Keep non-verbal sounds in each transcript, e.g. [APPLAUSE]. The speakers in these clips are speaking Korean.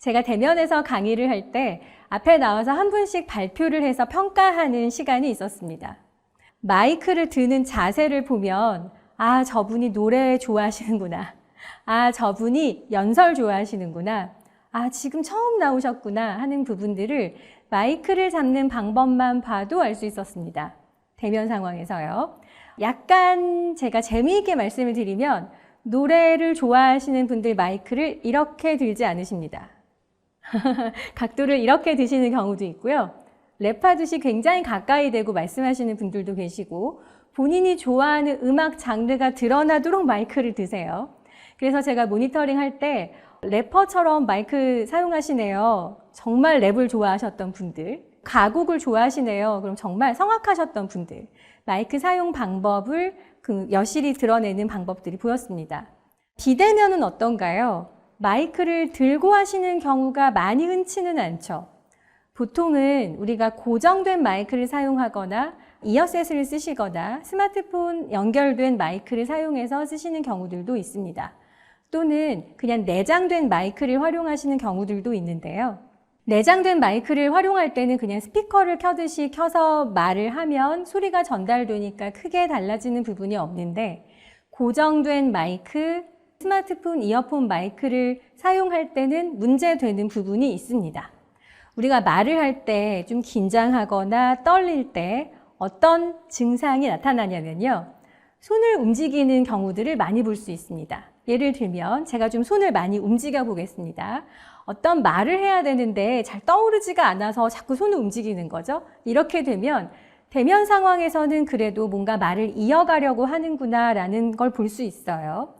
제가 대면에서 강의를 할 때 앞에 나와서 한 분씩 발표를 해서 평가하는 시간이 있었습니다. 마이크를 드는 자세를 보면, 아, 저분이 노래 좋아하시는구나. 아, 저분이 연설 좋아하시는구나. 아, 지금 처음 나오셨구나 하는 부분들을 마이크를 잡는 방법만 봐도 알 수 있었습니다. 대면 상황에서요. 약간 제가 재미있게 말씀을 드리면 노래를 좋아하시는 분들 마이크를 이렇게 들지 않으십니다. [LAUGHS] 각도를 이렇게 드시는 경우도 있고요. 랩하듯이 굉장히 가까이 대고 말씀하시는 분들도 계시고 본인이 좋아하는 음악 장르가 드러나도록 마이크를 드세요. 그래서 제가 모니터링 할 때 래퍼처럼 마이크 사용하시네요. 정말 랩을 좋아하셨던 분들. 가곡을 좋아하시네요. 그럼 정말 성악하셨던 분들. 마이크 사용 방법을 그 여실히 드러내는 방법들이 보였습니다. 비대면은 어떤가요? 마이크를 들고 하시는 경우가 많이 흔치는 않죠. 보통은 우리가 고정된 마이크를 사용하거나 이어셋을 쓰시거나 스마트폰 연결된 마이크를 사용해서 쓰시는 경우들도 있습니다. 또는 그냥 내장된 마이크를 활용하시는 경우들도 있는데요. 내장된 마이크를 활용할 때는 그냥 스피커를 켜듯이 켜서 말을 하면 소리가 전달되니까 크게 달라지는 부분이 없는데 고정된 마이크, 스마트폰 이어폰 마이크를 사용할 때는 문제되는 부분이 있습니다. 우리가 말을 할 때 좀 긴장하거나 떨릴 때 어떤 증상이 나타나냐면요. 손을 움직이는 경우들을 많이 볼 수 있습니다. 예를 들면 제가 좀 손을 많이 움직여 보겠습니다. 어떤 말을 해야 되는데 잘 떠오르지가 않아서 자꾸 손을 움직이는 거죠. 이렇게 되면 대면 상황에서는 그래도 뭔가 말을 이어가려고 하는구나라는 걸 볼 수 있어요.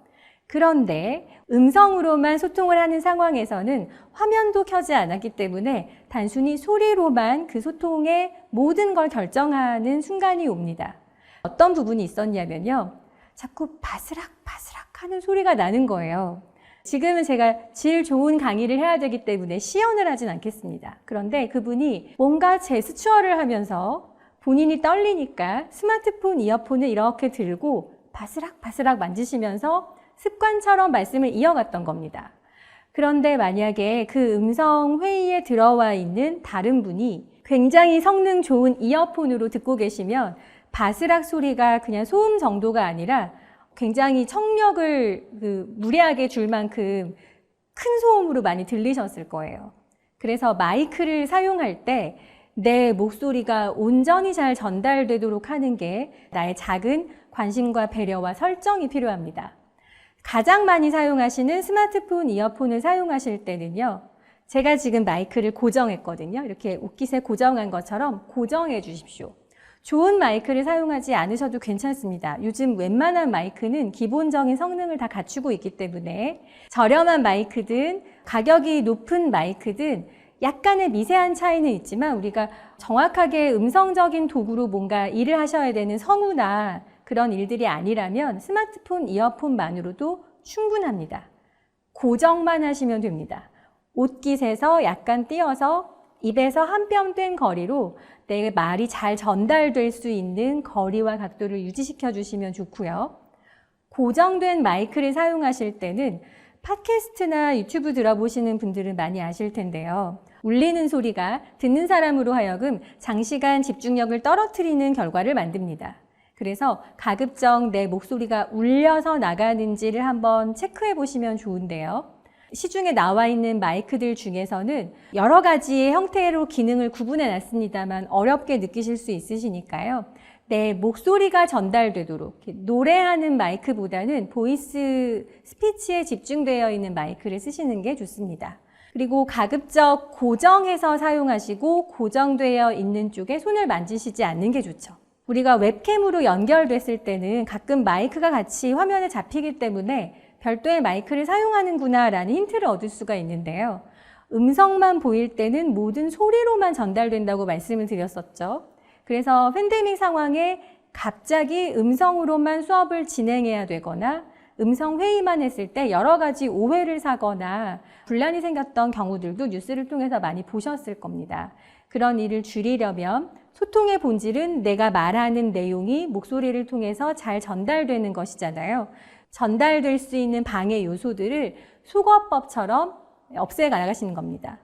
그런데 음성으로만 소통을 하는 상황에서는 화면도 켜지 않았기 때문에 단순히 소리로만 그 소통의 모든 걸 결정하는 순간이 옵니다. 어떤 부분이 있었냐면요. 자꾸 바스락 바스락 하는 소리가 나는 거예요. 지금은 제가 질 좋은 강의를 해야 되기 때문에 시연을 하진 않겠습니다. 그런데 그분이 뭔가 제스처를 하면서 본인이 떨리니까 스마트폰 이어폰을 이렇게 들고 바스락 바스락 만지시면서 습관처럼 말씀을 이어갔던 겁니다. 그런데 만약에 그 음성 회의에 들어와 있는 다른 분이 굉장히 성능 좋은 이어폰으로 듣고 계시면 바스락 소리가 그냥 소음 정도가 아니라 굉장히 청력을 그 무리하게 줄 만큼 큰 소음으로 많이 들리셨을 거예요. 그래서 마이크를 사용할 때 내 목소리가 온전히 잘 전달되도록 하는 게 나의 작은 관심과 배려와 설정이 필요합니다. 가장 많이 사용하시는 스마트폰 이어폰을 사용하실 때는요. 제가 지금 마이크를 고정했거든요. 이렇게 옷깃에 고정한 것처럼 고정해 주십시오. 좋은 마이크를 사용하지 않으셔도 괜찮습니다. 요즘 웬만한 마이크는 기본적인 성능을 다 갖추고 있기 때문에 저렴한 마이크든 가격이 높은 마이크든 약간의 미세한 차이는 있지만 우리가 정확하게 음성적인 도구로 뭔가 일을 하셔야 되는 성우나 그런 일들이 아니라면 스마트폰 이어폰만으로도 충분합니다. 고정만 하시면 됩니다. 옷깃에서 약간 띄어서 입에서 한뼘된 거리로 내 말이 잘 전달될 수 있는 거리와 각도를 유지시켜 주시면 좋고요. 고정된 마이크를 사용하실 때는 팟캐스트나 유튜브 들어보시는 분들은 많이 아실 텐데요. 울리는 소리가 듣는 사람으로 하여금 장시간 집중력을 떨어뜨리는 결과를 만듭니다. 그래서 가급적 내 목소리가 울려서 나가는지를 한번 체크해 보시면 좋은데요. 시중에 나와 있는 마이크들 중에서는 여러 가지의 형태로 기능을 구분해 놨습니다만 어렵게 느끼실 수 있으시니까요. 내 목소리가 전달되도록 노래하는 마이크보다는 보이스 스피치에 집중되어 있는 마이크를 쓰시는 게 좋습니다. 그리고 가급적 고정해서 사용하시고 고정되어 있는 쪽에 손을 만지시지 않는 게 좋죠. 우리가 웹캠으로 연결됐을 때는 가끔 마이크가 같이 화면에 잡히기 때문에 별도의 마이크를 사용하는구나 라는 힌트를 얻을 수가 있는데요. 음성만 보일 때는 모든 소리로만 전달된다고 말씀을 드렸었죠. 그래서 팬데믹 상황에 갑자기 음성으로만 수업을 진행해야 되거나 음성 회의만 했을 때 여러 가지 오해를 사거나 분란이 생겼던 경우들도 뉴스를 통해서 많이 보셨을 겁니다. 그런 일을 줄이려면 소통의 본질은 내가 말하는 내용이 목소리를 통해서 잘 전달되는 것이잖아요. 전달될 수 있는 방해 요소들을 수거법처럼 없애 나가시는 겁니다.